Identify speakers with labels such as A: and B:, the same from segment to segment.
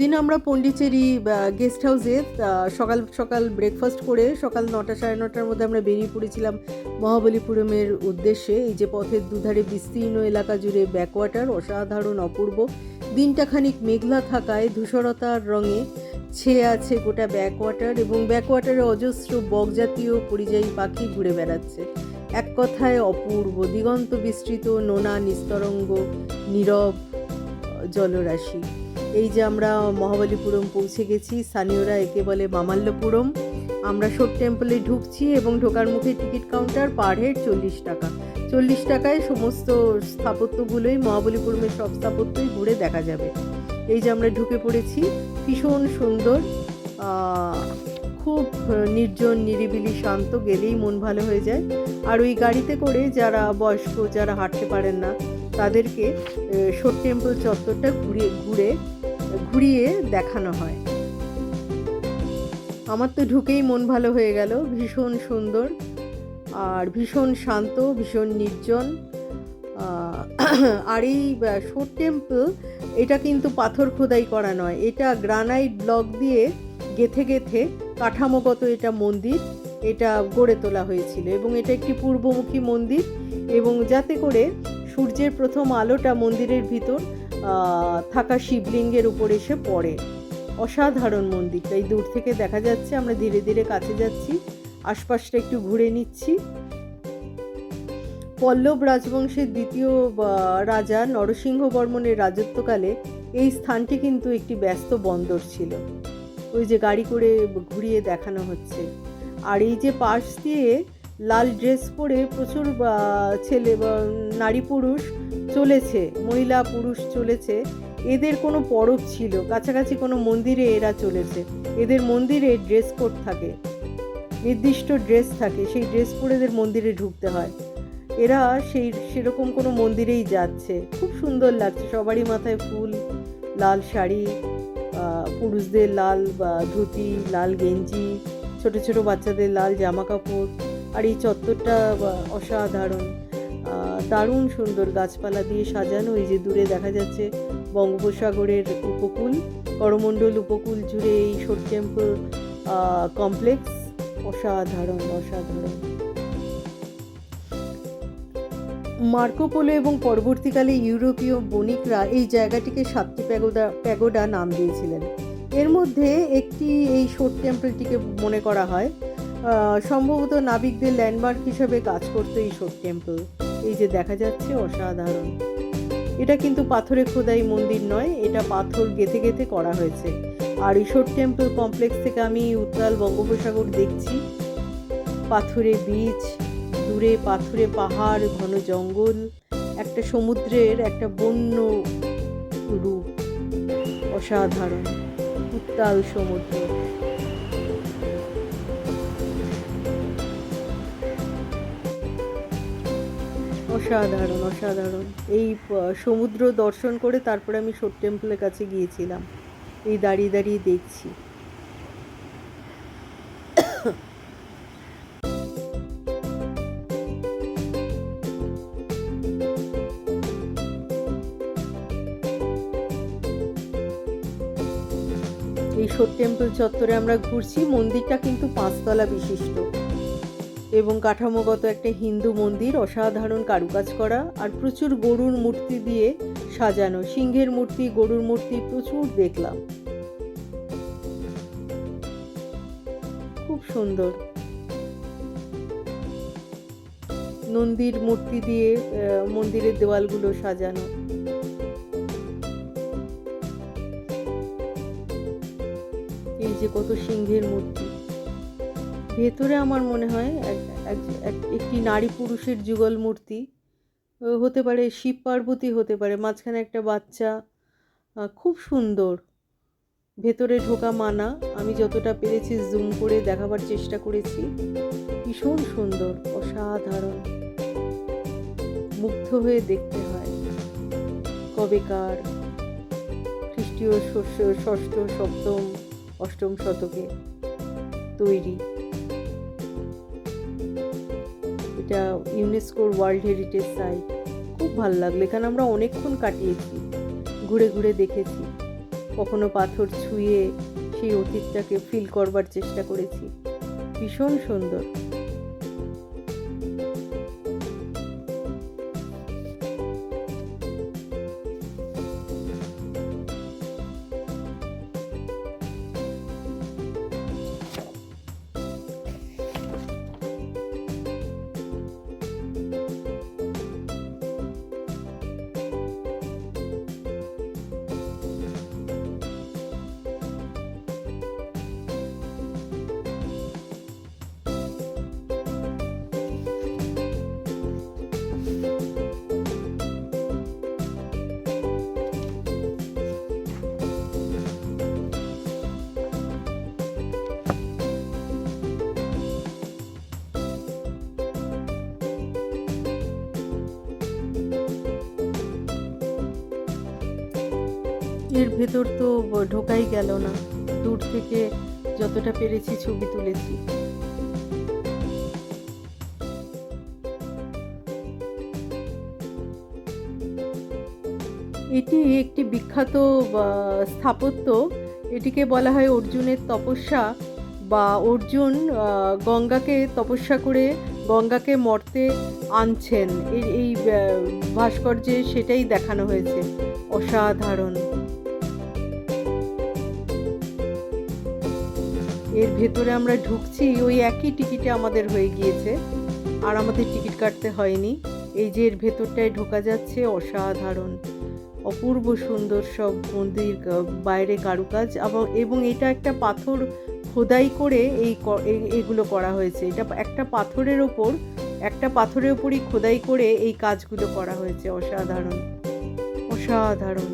A: দিন আমরা পন্ডিচেরি গেস্ট হাউসে সকাল সকাল ব্রেকফাস্ট করে সকাল নটা সাড়ে নটার মধ্যে আমরা বেরিয়ে পড়েছিলাম মহাবলীপুরমের উদ্দেশ্যে। এই যে পথের দুধারে বিস্তীর্ণ এলাকা জুড়ে ব্যাকওয়াটার অসাধারণ, অপূর্ব। দিনটা খানিক মেঘলা থাকায় ধূসরতার রঙে ছেয়ে আছে গোটা ব্যাকওয়াটার এবং ব্যাকওয়াটারে অজস্র বকজাতীয় পরিযায়ী পাখি ঘুরে বেড়াচ্ছে। এক কথায় অপূর্ব, দিগন্ত বিস্তৃত, নোনা, নিস্তরঙ্গ, নীরব জলরাশি। এই যে আমরা মহাবলীপুরম পৌঁছে গেছি, স্থানীয়রা একে বলে মামাল্যপুরম আমরা শোক টেম্পলে ঢুকছি এবং ঢোকার মুখে টিকিট কাউন্টার পার হেড চল্লিশ টাকা। চল্লিশ টাকায় সমস্ত স্থাপত্যগুলোই, মহাবলীপুরমের সব স্থাপত্যই ঘুরে দেখা যাবে। এই যে আমরা ঢুকে পড়েছি, ভীষণ সুন্দর খুব নির্জন, নিরিবিলি, শান্ত, গেলেই মন ভালো হয়ে যায়। আর ওই গাড়িতে করে যারা বয়স্ক, যারা হাঁটতে পারেন না, তাদেরকে শোট টেম্পল চত্বরটা ঘুরে ঘুরে ঘুরিয়ে দেখানো হয়। আমার তো ঢুকেই মন ভালো হয়ে গেল। ভীষণ সুন্দর আর ভীষণ শান্ত, ভীষণ নির্জন। আর এই শোট টেম্পল, এটা কিন্তু পাথর খোদাই করা নয়। এটা গ্রানাইট ব্লক দিয়ে গেথে গেথে কাঠামোগত এটা মন্দির, এটা গড়ে তোলা হয়েছিল। এবং এটা একটি পূর্বমুখী মন্দির এবং যাতে করে সূর্যের প্রথম আলোটা মন্দিরের ভিতর থাকা শিবলিঙ্গের উপর এসে পড়ে। অসাধারণ মন্দিরটা এই দূর থেকে দেখা যাচ্ছে, আমরা ধীরে ধীরে কাছে যাচ্ছি, আশপাশটা একটু ঘুরে নিচ্ছি। পল্লব রাজবংশের দ্বিতীয় রাজা নরসিংহ বর্মনের রাজত্বকালে এই স্থানটি কিন্তু একটি ব্যস্ত বন্দর ছিল। ওই যে গাড়ি করে ঘুরিয়ে দেখানো হচ্ছে। আর এই যে পাশ দিয়ে লাল ড্রেস পরে প্রচুর ছেলে নারী পুরুষ চলেছে, মহিলা পুরুষ চলেছে। এদের কোনো পরব ছিল, কাছাকাছি কোনো মন্দিরে এরা চলেছে। এদের মন্দিরে ড্রেস কোড থাকে, নির্দিষ্ট ড্রেস থাকে, সেই ড্রেস পরে এদের মন্দিরে ঢুকতে হয়। এরা সেই, সেরকম কোনো মন্দিরেই যাচ্ছে। খুব সুন্দর লাগছে, সবারই মাথায় ফুল, লাল শাড়ি পুরুষদের লাল বা ধুতি, লাল গেঞ্জি, ছোট ছোট বাচ্চাদের লাল জামা কাপড়। আর এই চত্বরটা অসাধারণ। দারুণ সুন্দর গাছপালা দিয়ে সাজানো। এই যে দূরে দেখা যাচ্ছে বঙ্গোপসাগরের উপকূল, করমণ্ডল উপকূল জুড়ে এই শোট টেম্পল কমপ্লেক্স। অসাধারণ অসাধারণ। মার্কোপোলো এবং পরবর্তীকালে ইউরোপীয় বণিকরা এই জায়গাটিকে সাতটি প্যাগোডা প্যাগোডা নাম দিয়েছিলেন। এর মধ্যে একটি এই শোট টেম্পলটিকে মনে করা হয় সম্ভবত নাবিকদের ল্যান্ডমার্ক হিসেবে কাজ করতো এই শোট টেম্পল। এই যে দেখা যাচ্ছে, অসাধারণ। এটা কিন্তু পাথরে খোদাই মন্দির নয়, এটা পাথর গেঁথে গেঁথে করা হয়েছে। আর এই শোট টেম্পল কমপ্লেক্স থেকে আমি উত্তাল বঙ্গোপসাগর দেখছি। পাথুরে বীচ, দূরে পাথুরে পাহাড়, ঘন জঙ্গল, একটা সমুদ্রের একটা বন্য রূপ। অসাধারণ। উত্তাল সমুদ্র। অসাধারণ অসাধারণ। এই সমুদ্র দর্শন করে তারপরে আমি শোট টেম্পলের কাছে গিয়েছিলাম। এই দাঁড়িয়ে দাঁড়িয়ে দেখছি। এই শোট টেম্পল চত্বরে আমরা ঘুরছি। মন্দিরটা কিন্তু পাঁচতলা বিশিষ্ট। এবং কাঠামোগত একটা হিন্দু মন্দির, অসাধারণ কারুকাজ করা আর প্রচুর গরুর মূর্তি দিয়ে সাজানো। সিংহের মূর্তি, গরুর মূর্তি প্রচুর দেখলাম। খুব সুন্দর। নন্দীর মূর্তি দিয়ে মন্দিরের দেওয়ালগুলো সাজানো। এই যে কত সিংহের মূর্তি। ভেতরে আমার মনে হয় এক- এক- এক- একটি নারী পুরুষের যুগল মূর্তি হতে পারে শিব পার্বতী হতে পারে, মাঝখানে একটা বাচ্চা খুব সুন্দর। ভেতরে ঢোকা মানা, আমি যতটা পেরেছি জুম করে দেখাবার চেষ্টা করেছি, ভীষণ সুন্দর, অসাধারণ। মুগ্ধ হয়ে দেখতে হয়। কবেকার খ্রিস্টীয় ষষ্ঠ, সপ্তম, অষ্টম শতকে তৈরি। এটা ইউনেস্কোর ওয়ার্ল্ড হেরিটেজ সাইট খুব ভালো লাগল। এখানে আমরা অনেকক্ষণ কাটিয়েছি, ঘুরে ঘুরে দেখেছি। কখনো পাথর ছুঁয়ে সেই অতীতটাকে ফিল করবার চেষ্টা করেছি। ভীষণ সুন্দর। এর ভেতর তো ঢোকাই গেল না। দূর থেকে যতটা পেরেছি ছবি তুলেছি। এটি একটি বিখ্যাত স্থাপত্য। এটিকে বলা হয় অর্জুনের তপস্যা, বা, অর্জুন গঙ্গাকে তপস্যা করে গঙ্গাকে মর্তে আনছেন। এই ভাস্কর্যে সেটাই দেখানো হয়েছে। অসাধারণ। এর ভেতরে আমরা ঢুকছি, ওই একই টিকিটে আমাদের হয়ে গিয়েছে। আর আমাদের টিকিট কাটতে হয়নি। এই যে এর ভেতরটায় ঢোকা যাচ্ছে অসাধারণ, অপূর্ব সুন্দর সব মন্দির বাইরে কারুকাজ এবং এটা একটা পাথর খোদাই করে এই এগুলো করা হয়েছে। এটা একটা পাথরের ওপর, একটা পাথরের ওপরই খোদাই করে এই কাজগুলো করা হয়েছে। অসাধারণ অসাধারণ।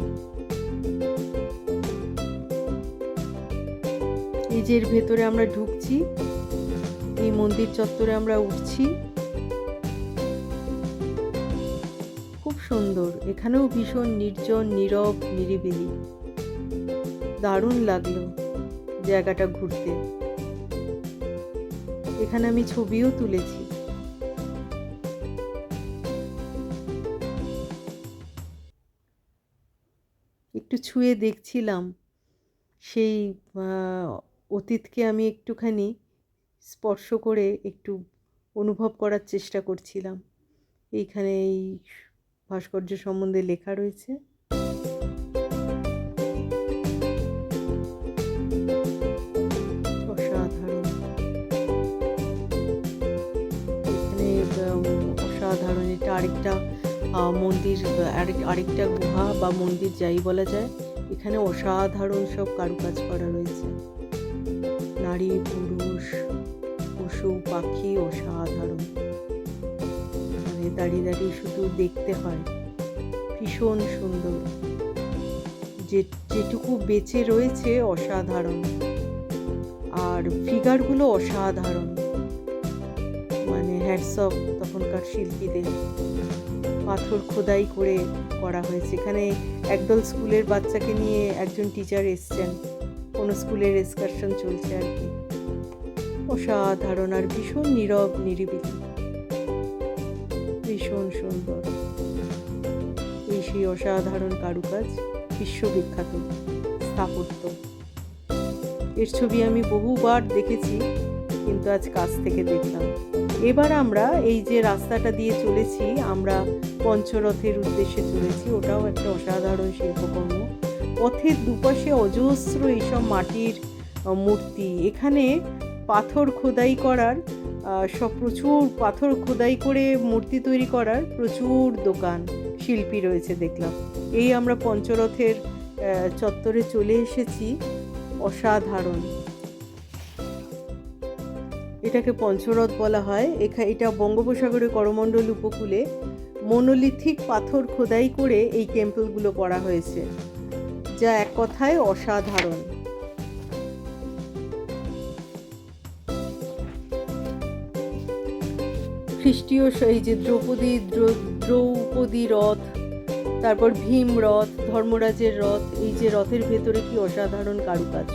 A: এই ভেতরে আমরা ঢুকছি। এই মন্দির চত্বরে আমরা উঠছি। খুব সুন্দর। এখানেও ভীষণ নির্জন, নীরব, নিরিবিলি। দারুণ লাগল জায়গাটা ঘুরতে। এখানে আমি ছবিও তুলেছি। একটু ছুঁয়ে দেখছিলাম সেই অতীতকে আমি একটুখানি স্পর্শ করে একটু অনুভব করার চেষ্টা করছিলাম। এইখানে এই ভাস্কর্য সম্বন্ধে লেখা রয়েছে। অসাধারণ। এখানে অসাধারণ। এটা আরেকটা মন্দির, আরেক- আরেকটা গুহা বা মন্দির যাই বলা যায়, এখানে অসাধারণ সব কারুকাজ করা রয়েছে। নারী, পুরুষ, পশু, পাখি অসাধারণ। মানে দাঁড়িয়ে দাঁড়িয়ে শুধু দেখতে হয়। ভীষণ সুন্দর। যে, যেটুকু বেঁচে রয়েছে অসাধারণ। আর ফিগারগুলো অসাধারণ। মানে হ্যাটসঅপ তখনকার শিল্পীদের। পাথর খোদাই করে করা হয়েছে। এখানে একদল স্কুলের বাচ্চাকে নিয়ে একজন টিচার এসছেন। কোনো স্কুলের এক্সকারশন চলছে আর কি। অসাধারণ আর ভীষণ নীরব, নিরিবিলি। ভীষণ সুন্দর। এই সেই অসাধারণ কারুকাজ বিশ্ববিখ্যাত, স্থাপত্য। এর ছবি আমি বহুবার দেখেছি, কিন্তু আজ কাছ থেকে দেখলাম। এবার আমরা এই যে রাস্তাটা দিয়ে চলেছি, আমরা পঞ্চরথের উদ্দেশ্যে চলেছি, ওটাও একটা অসাধারণ শিল্পকর্ম। পথের দুপাশে অজস্র এইসব মাটির মূর্তি। এখানে পাথর খোদাই করার সব প্রচুর পাথর খোদাই করে মূর্তি তৈরি করার প্রচুর দোকান, শিল্পী রয়েছে দেখলাম। এই আমরা পঞ্চরথের চত্বরে চলে এসেছি, অসাধারণ। এটাকে পঞ্চরথ বলা হয়। এখা, এটা বঙ্গোপসাগরের করমণ্ডল উপকূলে মনোলিথিক পাথর খোদাই করে এই টেম্পলগুলো করা হয়েছে। যা এক কথায় অসাধারণ। খ্রিস্টীয় এই যে দ্রৌপদী দ্রৌপদী রথ, তারপর ভীম রথ, ধর্মরাজের রথ, এই যে রথের ভেতরে কি অসাধারণ কারুকাজ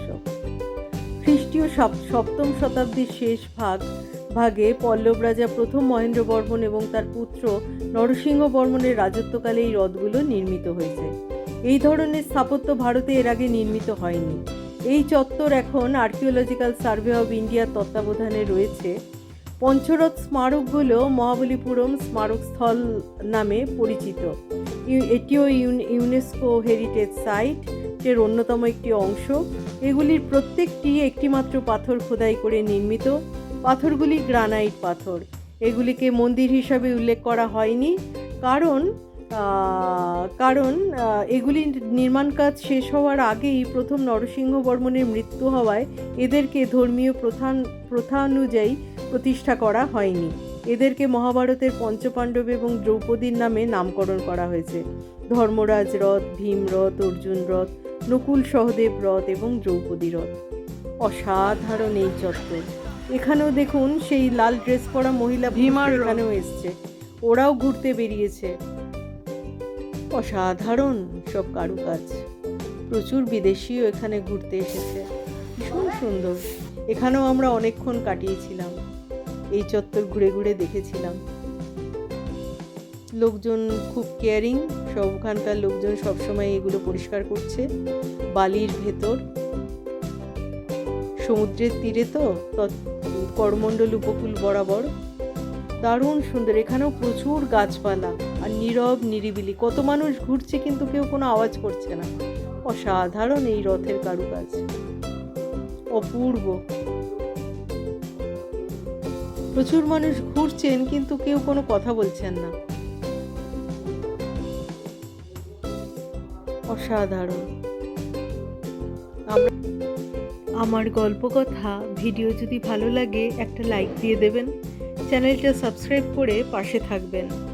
A: খ্রিস্টীয় সপ- সপ্তম শতাব্দীর শেষ ভাগ, ভাগে পল্লব রাজা প্রথম মহেন্দ্র বর্মন এবং তার পুত্র নরসিংহ বর্মনের রাজত্বকালে এই রথগুলো নির্মিত হয়েছে। এই ধরনের স্থাপত্য ভারতে এর আগে নির্মিত হয়নি। এই চত্বর এখন আর্কিওলজিক্যাল সার্ভে অব ইন্ডিয়ার তত্ত্বাবধানে রয়েছে। পঞ্চরথ স্মারকগুলো মহাবলীপুরম স্মারকস্থল নামে পরিচিত। এটিও ইউন- ইউনেস্কো হেরিটেজ সাইট এর অন্যতম একটি অংশ। এগুলির প্রত্যেকটি একটিমাত্র পাথর খোদাই করে নির্মিত। পাথরগুলি গ্রানাইট পাথর। এগুলিকে মন্দির হিসাবে উল্লেখ করা হয়নি। কারণ কারণ এগুলি নির্মাণ কাজ শেষ হওয়ার আগেই প্রথম নরসিংহ বর্মনের মৃত্যু হওয়ায় এদেরকে ধর্মীয় প্রধান প্রথা অনুযায়ী প্রতিষ্ঠা করা হয়নি। এদেরকে মহাভারতের পঞ্চপাণ্ডব এবং দ্রৌপদীর নামে নামকরণ করা হয়েছে। ধর্মরাজ রথ ভীম রথ অর্জুন রথ নকুল সহদেব রথ এবং দ্রৌপদী রথ। অসাধারণ এই চত্বর। এখানেও দেখুন সেই লাল ড্রেস পরা মহিলা ভীমার এখানেও এসছে। ওরাও ঘুরতে বেরিয়েছে। অসাধারণ সব কারুকাজ। প্রচুর বিদেশিও এখানে ঘুরতে এসেছে। ভীষণ সুন্দর। এখানেও আমরা অনেকক্ষণ কাটিয়েছিলাম। এই চত্বর ঘুরে ঘুরে দেখেছিলাম। লোকজন খুব কেয়ারিং। সব ওখানকার লোকজন সবসময় এগুলো পরিষ্কার করছে। বালির ভেতর। সমুদ্রের তীরে তো করমণ্ডল উপকূল বরাবর। দারুণ সুন্দর। এখানেও প্রচুর গাছপালা। আর নীরব, নিরিবিলি। কত মানুষ ঘুরছে কিন্তু কেউ কোনো আওয়াজ করছে না। অসাধারণ এই রথের কারুকাজ। অপূর্ব। প্রচুর মানুষ ঘুরছেন কিন্তু কেউ কোনো কথা বলছেন না। অসাধারণ। আমার গল্প কথা, ভিডিও যদি ভালো লাগে একটা লাইক দিয়ে দেবেন। চ্যানেলটা সাবস্ক্রাইব করে পাশে থাকবেন।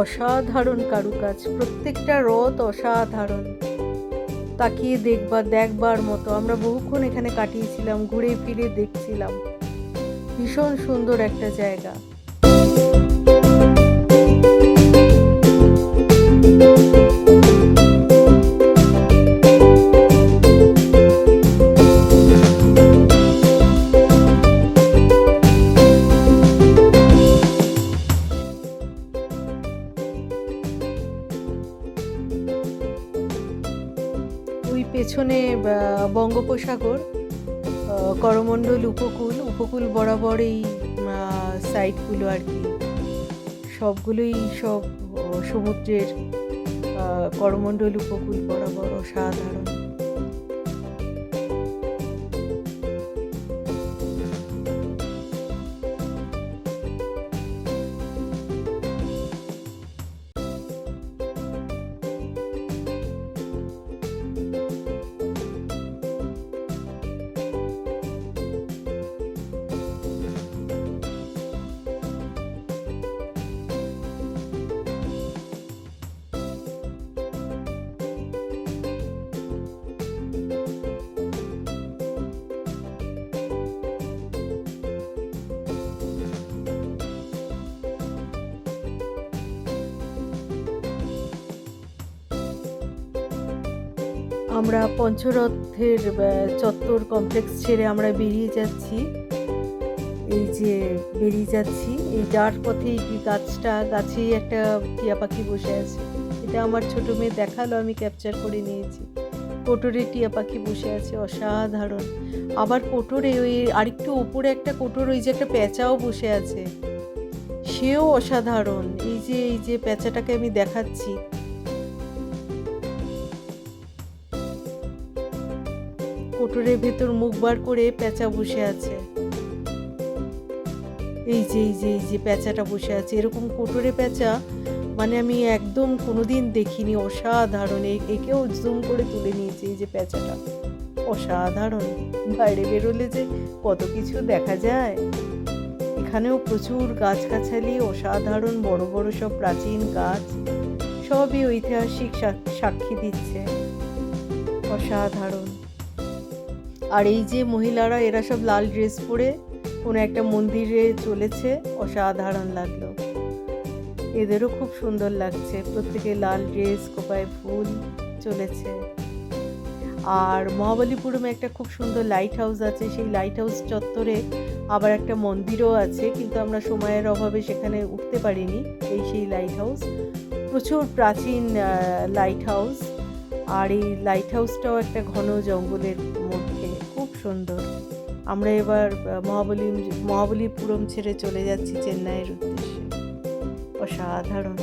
A: অসাধারণ কারুকাজ, প্রত্যেকটা রথ অসাধারণ। তাকিয়ে দেখবার দেখবার মতো। আমরা বহুক্ষণ এখানে কাটিয়েছিলাম, ঘুরে ফিরে দেখছিলাম। ভীষণ সুন্দর একটা জায়গা। ওই বঙ্গোপসাগর করমণ্ডল উপকূল উপকূল বরাবর এই সাইটগুলো আর কি। সবগুলোই সব সমুদ্রের করমণ্ডল উপকূল বরাবর অসাধারণ। আমরা পঞ্চরথের চত্বর কমপ্লেক্স ছেড়ে আমরা বেরিয়ে যাচ্ছি। এই যে বেরিয়ে যাচ্ছি, এই যার পথে এই গাছটা, গাছেই একটা টিয়া পাখি বসে আছে। এটা আমার ছোট মেয়ে দেখাল, আমি ক্যাপচার করে নিয়েছি। কোটরে টিয়া পাখি বসে আছে, অসাধারণ। আবার কোটরে ওই আরেকটু ওপরে একটা কোটর, ওই যে একটা প্যাঁচাও বসে আছে। সেও অসাধারণ। এই যে এই যে প্যাঁচাটাকে আমি দেখাচ্ছি। কোটরের ভেতর মুখ বার করে প্যাঁচা বসে আছে। এই যে এই যে এই যে প্যাঁচাটা বসে আছে, এরকম কোটরে প্যাঁচা মানে আমি একদম কোনোদিন দেখিনি, অসাধারণ। একেও জুম করে তুলে নিয়েছি এই যে প্যাঁচাটা অসাধারণ। বাইরে বেরোলে যে কত কিছু দেখা যায়। এখানেও প্রচুর গাছগাছালি, অসাধারণ বড় বড় সব প্রাচীন গাছ। সবই ঐতিহাসিক সাক্ষী দিচ্ছে। অসাধারণ। আর এই যে মহিলারা, এরা সব লাল ড্রেস পরে কোনো একটা মন্দিরে চলেছে, অসাধারণ লাগল। এদেরও খুব সুন্দর লাগছে, প্রত্যেকে লাল ড্রেস, কোপায় ফুল চলেছে। আর মহাবলীপুরমে একটা খুব সুন্দর লাইট হাউস আছে, সেই লাইট হাউস চত্বরে আবার একটা মন্দিরও আছে, কিন্তু আমরা সময়ের অভাবে সেখানে উঠতে পারিনি, এই সেই লাইট হাউস প্রচুর প্রাচীন লাইট হাউস আর এই লাইট হাউসটাও একটা ঘন জঙ্গলের সুন্দর। আমরা এবার মহাবলী মহাবলীপুরম ছেড়ে চলে যাচ্ছি চেন্নাইয়ের উদ্দেশ্যে। অসাধারণ।